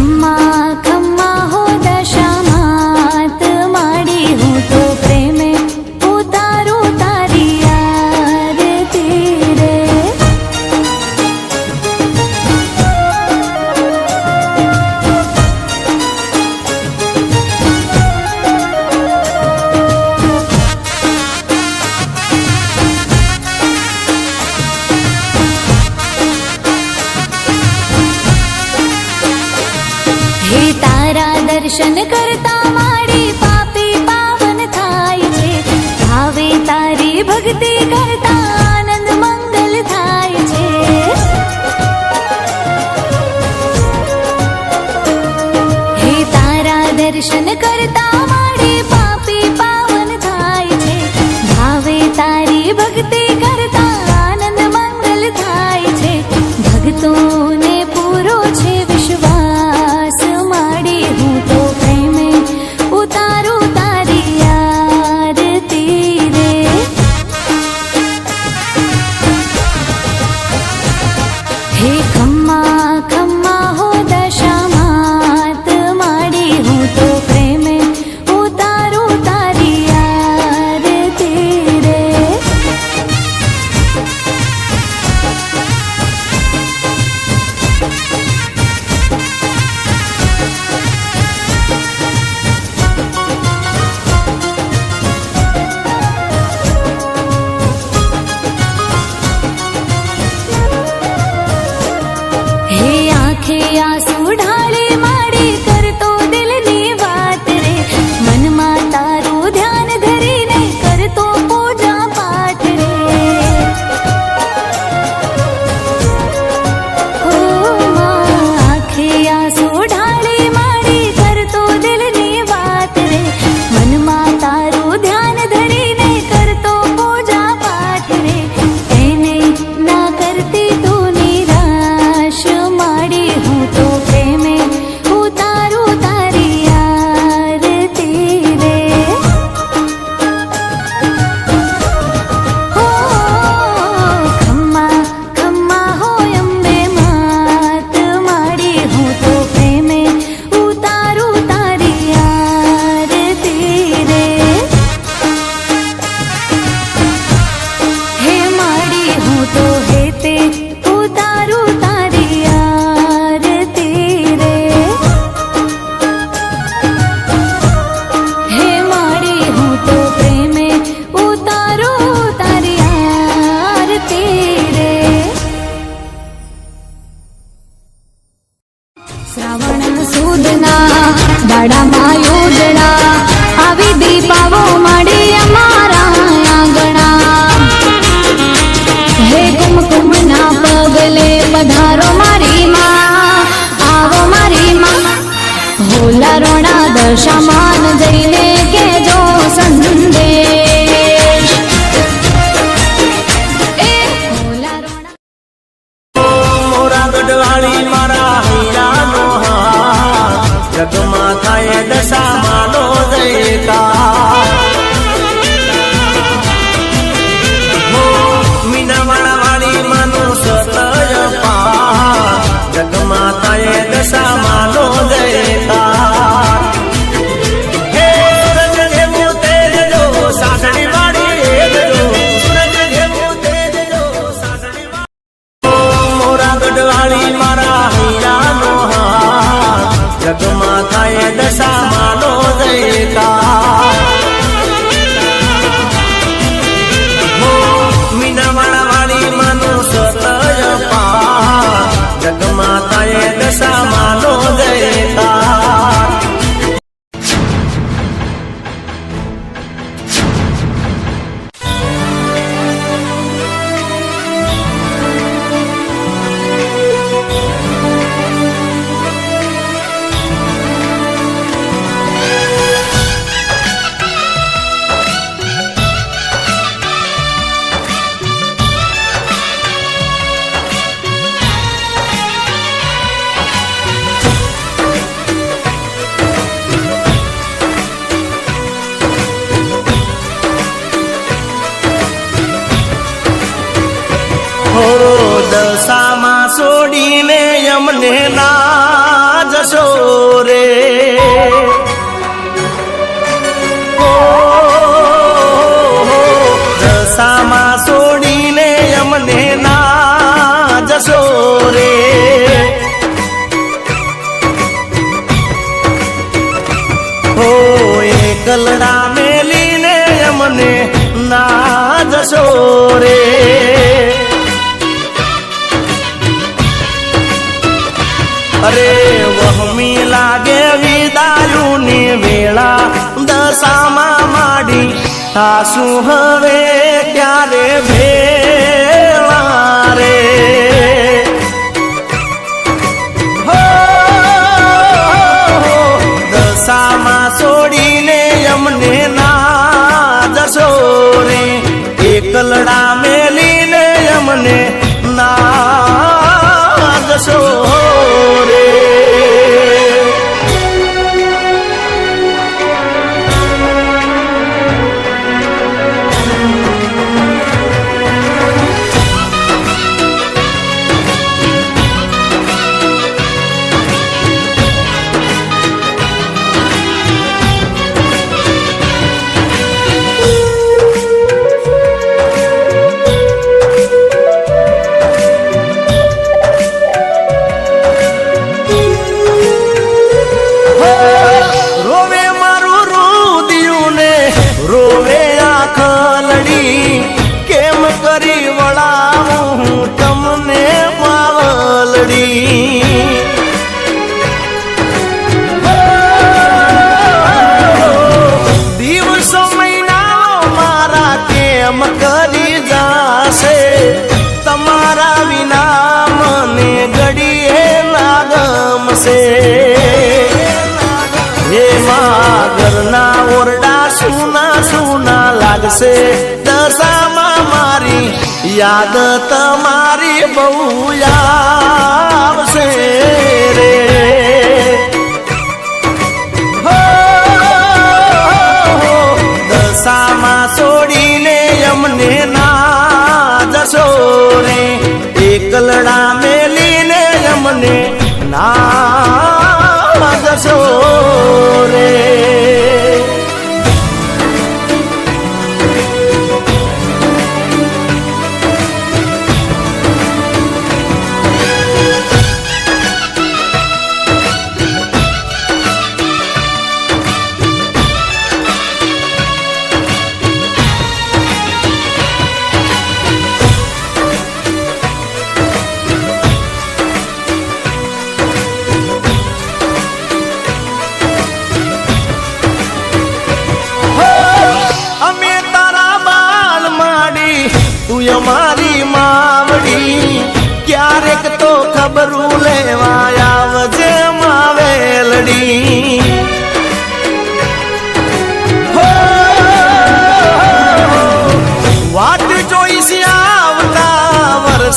My. દર્શન કરતા મારી પાપી પાવન થાય છે. ભાવે તારી ભક્તિ કરતા આનંદ મંગલ થાય છે. હે તારા દર્શન કરતા મારી પાપી પાવન થાય છે. ભાવે તારી ભક્તિ જગમાં થાય દશા. ગર્ભમાં થાય દશા. યમને ના જશો રે દશામાં છોડીને અમને ના જશો રે હો એકલડા મેલીને અમને ના જશો રે અરે વહમી લાગે વિદાયુની વેળા દશામાં માડી. આસુ હવે ક્યારે ભેળા રે? ગમશે હે માં ઘરના ઓરડા સુના સુના લાગશે. દશામાં મારી યાદ તમારી બહુ આવશે રે. દશામાં છોડીને અમને ના જશો રે. એકલડા ના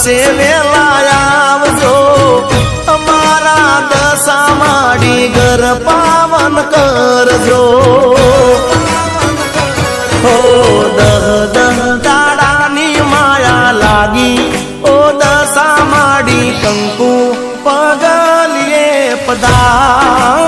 વર્ષે વેલા આવજો અમારા દશા માડી ઘર પાવન કરજો હો દહ દહ દાડાની માયા લાગી ઓ દશા માડી કંકુ પગલીએ જો